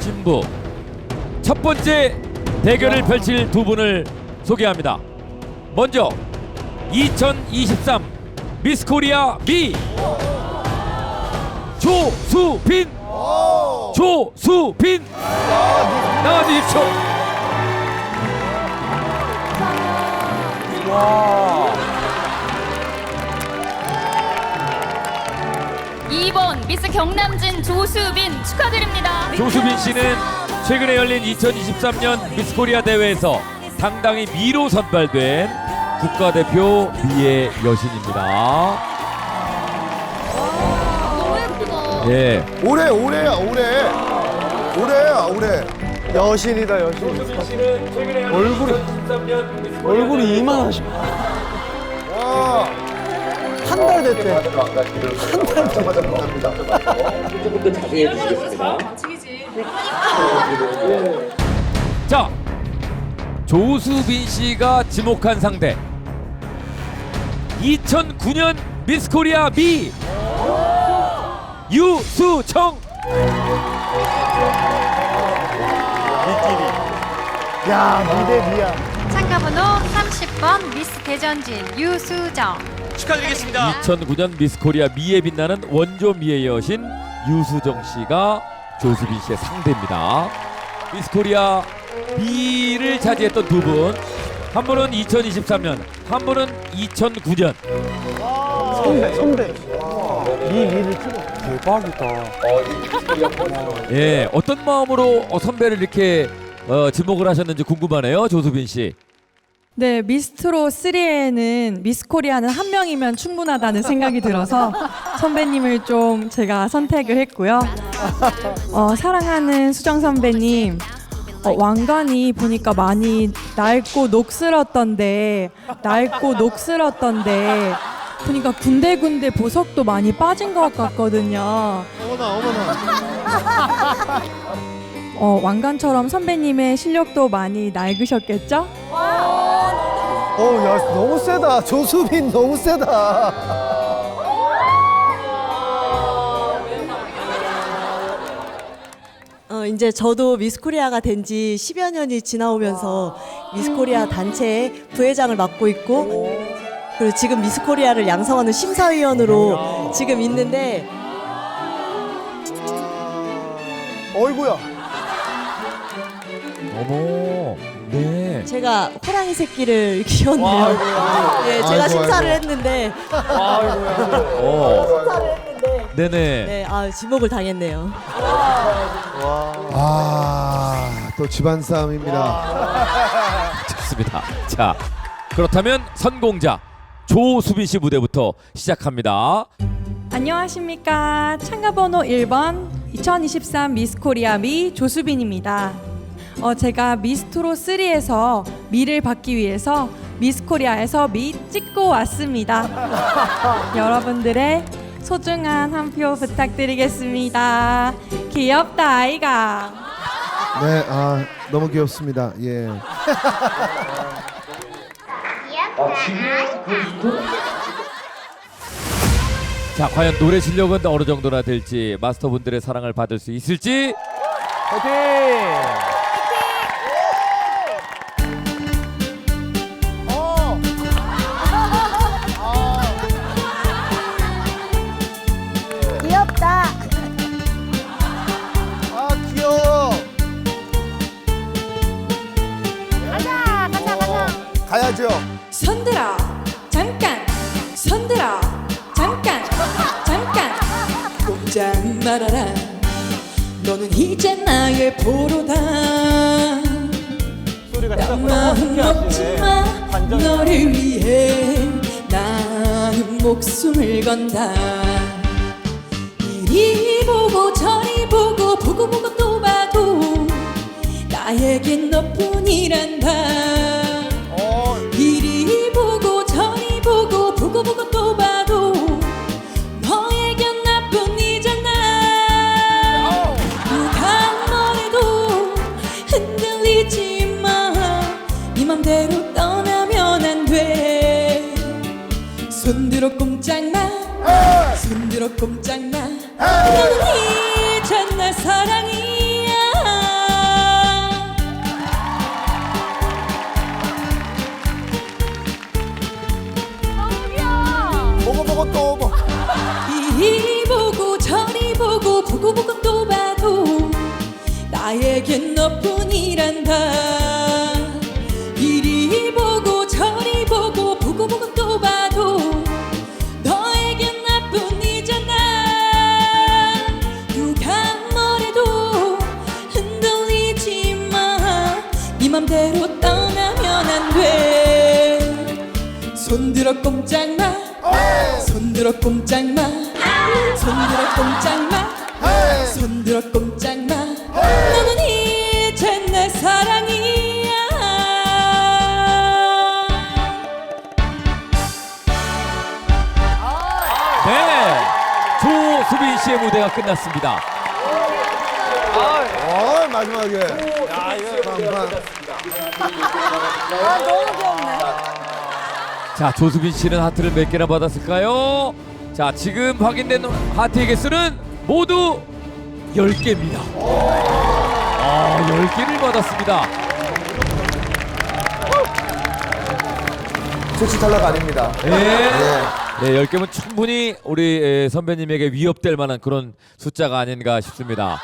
진부 첫 번째 대결을 펼칠 두 분을 소개합니다. 먼저 2023 미스코리아 미. 조수빈. 조수빈. 나와주십시오. 이번 미스 경남진 조수빈 축하드립니다. 조수빈 씨는 최근에 열린 2023년 미스코리아 대회에서 당당히 미로 선발된 국가대표 미의 여신입니다. 너무 예쁘다. 예. 올해 올해야 올해 올해야 올해 여신이다 여신 얼굴이 얼굴이 이만하셔 와 한 달 됐대. 자, 조수빈 씨가 지목한 상대. 2009년 미스코리아 미. 유수청 야 미대 미야. 참가 번호 30번 미스 대전진 유수정 2009년 미스코리아 미에 빛나는 원조 미의 여신 유수정 씨가 조수빈 씨의 상대입니다. 미스코리아 미를 차지했던 두 분. 한 분은 2023년, 한 분은 2009년. 선배 선배 미 미를 찍어 대박이다 예, 어떤 마음으로 어, 선배를 이렇게 어, 지목을 하셨는지 궁금하네요, 조수빈 씨. 네, 미스트로 3에는 미스코리아는 한 명이면 충분하다는 생각이 들어서 선배님을 좀 제가 선택을 했고요. 어, 사랑하는 수정 선배님, 어, 왕관이 보니까 많이 낡고 녹슬었던데, 낡고 녹슬었던데, 보니까 군데군데 보석도 많이 빠진 것 같거든요. 어머나 어머나 어, 왕관처럼 선배님의 실력도 많이 낡으셨겠죠? 어야 너무 세다. 조수빈 너무 세다. 어, 이제 저도 미스코리아가 된 지 10여 년이 지나오면서 미스코리아 단체의 부회장을 맡고 있고 그리고 지금 미스코리아를 양성하는 심사위원으로 지금 있는데 어이구야. 어머, 네. 제가 호랑이 새끼를 키웠네요. 네, 제가 아이고, 심사를 아이고. 했는데 어, 심사를 했는데 네네. 네, 아, 지목을 당했네요. 아 또 집안 싸움입니다 좋습니다. 자, 그렇다면 선공자 조수빈 씨 무대부터 시작합니다. 안녕하십니까. 참가 번호 1번 2023 미스 코리아 미 조수빈입니다. 어, 제가 미스트로 3에서 미를 받기 위해서 미스코리아에서 미 찍고 왔습니다. 여러분들의 소중한 한 표 부탁드리겠습니다. 귀엽다 아이가. 네 아 너무 귀엽습니다 예 자, 과연 노래 실력은 어느 정도나 될지 마스터분들의 사랑을 받을 수 있을지 파이팅 소리가 마음 먹지마 너를 위해 나는 목숨을 건다. 이리 보고 저리 보고 보고 보고 또 봐도 나에겐 너뿐이란다 꼼짝나? 너무 잊었나 사랑이야? 어, 먹어 먹어 또 먹어. 떠나면 안돼 손들어 꼼짝마 손들어 꼼짝마 손들어 꼼짝마 손들어 꼼짝마 너는 이제 내 사랑이야 네, 조수빈 씨의 무대가 끝났습니다. 어, 마지막에. 야, 이거. 빵빵. 자, 조수빈 씨는 하트를 몇 개나 받았을까요? 자, 지금 확인된 하트의 개수는 모두 10개입니다. 아, 10개를 받았습니다. 조치 탈락 아닙니다. 네. 네, 10개면 충분히 우리 에, 선배님에게 위협될 만한 그런 숫자가 아닌가 싶습니다.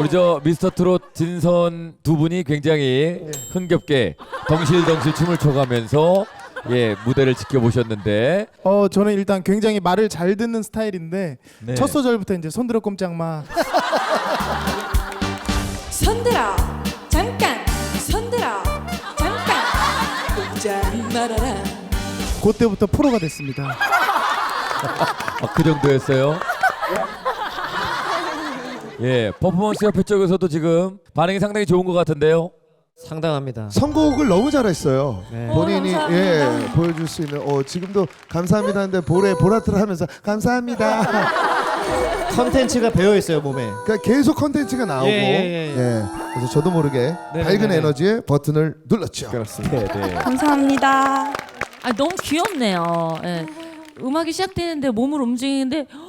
우리 저 미스터 트롯 진선 두 분이 굉장히 흥겹게 덩실덩실 춤을 춰가면서 예, 무대를 지켜보셨는데 어 저는 일단 굉장히 말을 잘 듣는 스타일인데 네. 첫 소절부터 이제 손들어 꼼짝마 손들어 잠깐 손들어 잠깐 꼼짝 말아라 그때부터 프로가 됐습니다. 아, 그 정도였어요. 예, 퍼포먼스 협회 쪽에서도 지금 반응이 상당히 좋은 것 같은데요. 상당합니다. 선곡을 너무 잘했어요. 네. 본인이 어, 예 감사합니다. 보여줄 수 있는 어 지금도 감사합니다 하는데 볼에 보라트를 하면서 감사합니다. 컨텐츠가 배어 있어요 몸에. 그러니까 계속 컨텐츠가 나오고 예, 예, 예. 그래서 저도 모르게 네, 밝은 네, 네. 에너지의 버튼을 눌렀죠. 네, 네. 감사합니다. 아 너무 귀엽네요. 예. 음악이 시작되는데 몸을 움직이는데 허,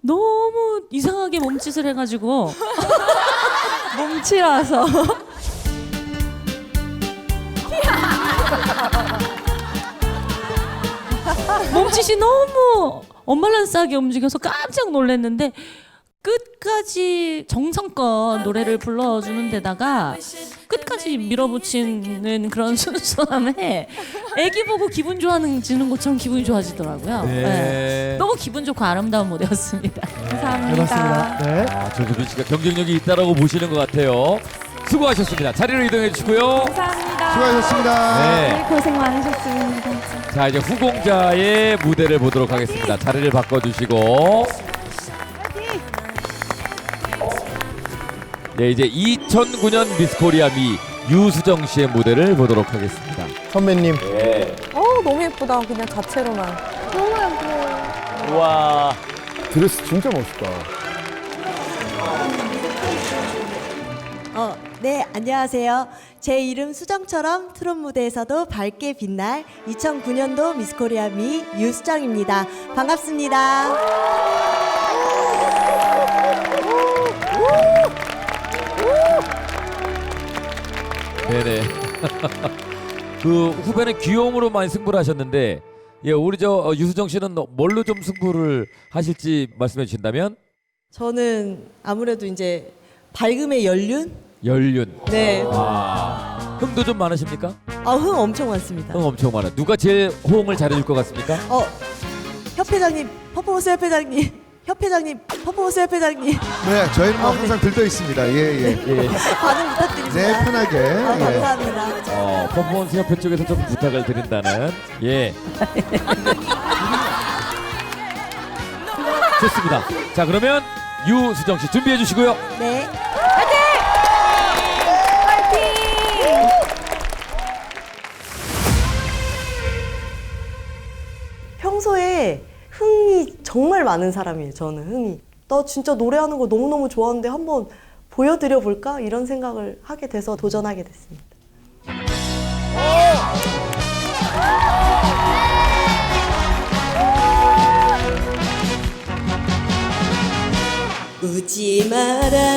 너무 이상하게 몸짓을 해가지고 몸치라서. 몸짓이 너무 언밸런스하게 움직여서 깜짝 놀랐는데 끝까지 정성껏 노래를 불러주는 데다가 끝까지 밀어붙이는 그런 순수함에 애기 보고 기분 좋아지는 것처럼 기분이 좋아지더라고요. 네. 네. 너무 기분 좋고 아름다운 무대였습니다. 감사합니다. 네. 아, 조수빈 씨가 경쟁력이 있다라고 보시는 것 같아요. 수고하셨습니다. 자리로 이동해 주시고요. 감사합니다. 수고하셨습니다. 네. 고생 많으셨습니다. 자, 이제 후공자의 무대를 보도록 하겠습니다. 자리를 바꿔 주시고. 네, 이제 2009년 미스코리아 미 유수정 씨의 무대를 보도록 하겠습니다. 선배님. 어 너무 예쁘다 그냥 자체로만. 와. 드레스 진짜 멋있다. 어, 네, 안녕하세요. 제 이름 수정처럼 트롯 무대에서도 밝게 빛날 2009년도 미스코리아 미 유수정입니다. 반갑습니다. 네네. 그 후배는 귀여움으로 많이 승부를 하셨는데, 예, 우리 저 어, 유수정 씨는 뭘로 좀 승부를 하실지 말씀해 주신다면? 저는 아무래도 이제 밝음의 연륜? 연륜. 네. 아, 흥도 좀 많으십니까? 아, 흥 엄청 많습니다. 흥 엄청 많아. 누가 제일 호응을 잘해줄 것 같습니까? 어, 협회장님, 퍼포먼스 협회장님, 협회장님, 퍼포먼스 협회장님 네, 저희는 뭐 항상 들떠 있습니다. 예, 예. 예. 반응 부탁드립니다. 네, 편하게. 아, 예. 감사합니다. 어, 퍼포먼스 협회 쪽에서 좀 부탁을 드린다는 예. 좋습니다. 자 그러면 유수정 씨 준비해 주시고요. 네. 평소에 정말 많은 사람이에요. 저는 흥이. 나 진짜 노래하는 거 너무너무 좋아하는데 한번 보여드려 볼까? 이런 생각을 하게 돼서 도전하게 됐습니다. 우지 마라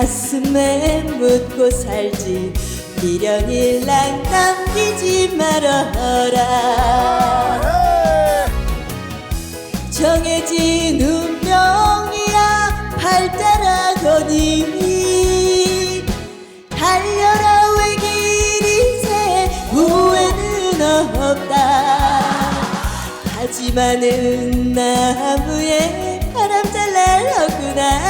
가슴에 묻고 살지. 미련일랑 남기지 말아라. 정해진 운명이야. 발자라거니 달려라 외길 인생 후회는 없다. 하지만은 나무에 바람 잘 날렸구나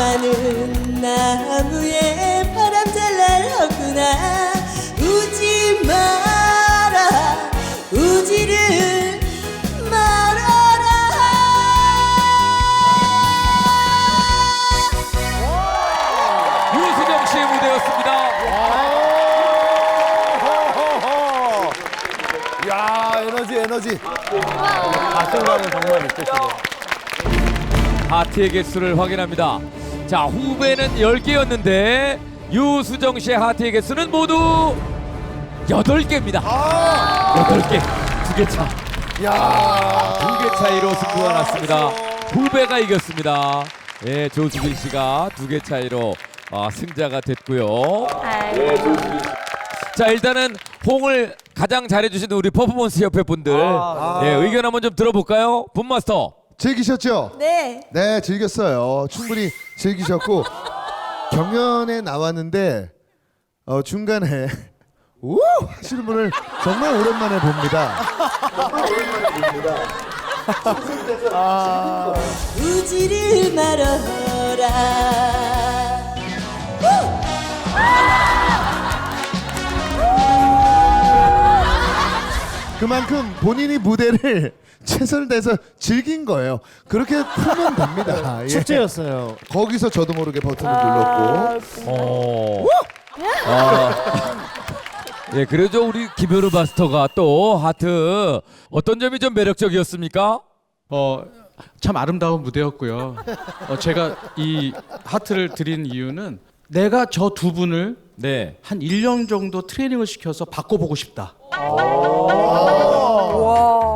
하지만은 나무에 바람 잘 날렸구나 우지 마라 우지를 말아라 유수정 씨의 무대였습니다. 야 에너지 에너지. 자신감은 정말 있으시네요. 하트의 개수를 확인합니다. 자, 후배는 10개였는데 유수정 씨의 하트의 개수는 모두 8개입니다. 8개. 두개 차. 야. 두개 차이로 승부가 났습니다. 후배가 이겼습니다. 예, 조수빈 씨가 두개 차이로 아, 승자가 됐고요. 자, 일단은 홍을 가장 잘해주신 우리 퍼포먼스 협회 분들 예, 의견 한번 좀 들어볼까요? 분마스터. 즐기셨죠? 네 네, 즐겼어요. 충분히 즐기셨고 경연에 나왔는데 어, 중간에 우 하시는 분을 정말 오랜만에 봅니다. 우지를 말아라 그만큼 본인이 무대를 최선을 다해서 즐긴 거예요. 그렇게 풀면 됩니다. 예. 축제였어요. 거기서 저도 모르게 버튼을 눌렀고 어. 아. 예, 그래도 우리 김효루 마스터가 또 하트 어떤 점이 좀 매력적이었습니까? 어, 참 아름다운 무대였고요. 어, 제가 이 하트를 드린 이유는 내가 저 두 분을 네. 한 1년 정도 트레이닝을 시켜서 바꿔보고 싶다.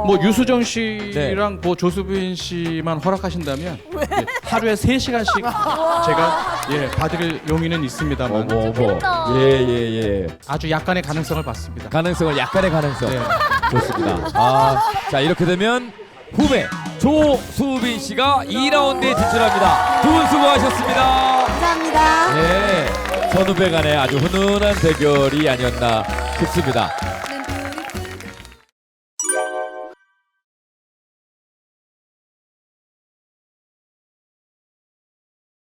뭐 유수정 씨랑 뭐 조수빈 씨만 허락하신다면 예, 하루에 3시간씩 제가 예, 봐드릴 용의는 있습니다만 어머 어머. 예, 예, 예. 아주 약간의 가능성을 봤습니다. 가능성을 약간의 가능성. 네. 좋습니다. 아, 자, 이렇게 되면 후배 조수빈 씨가 2라운드에 진출합니다. 두 분 수고하셨습니다. 감사합니다 네. 선후배 간의 아주 훈훈한 대결이 아니었나 싶습니다.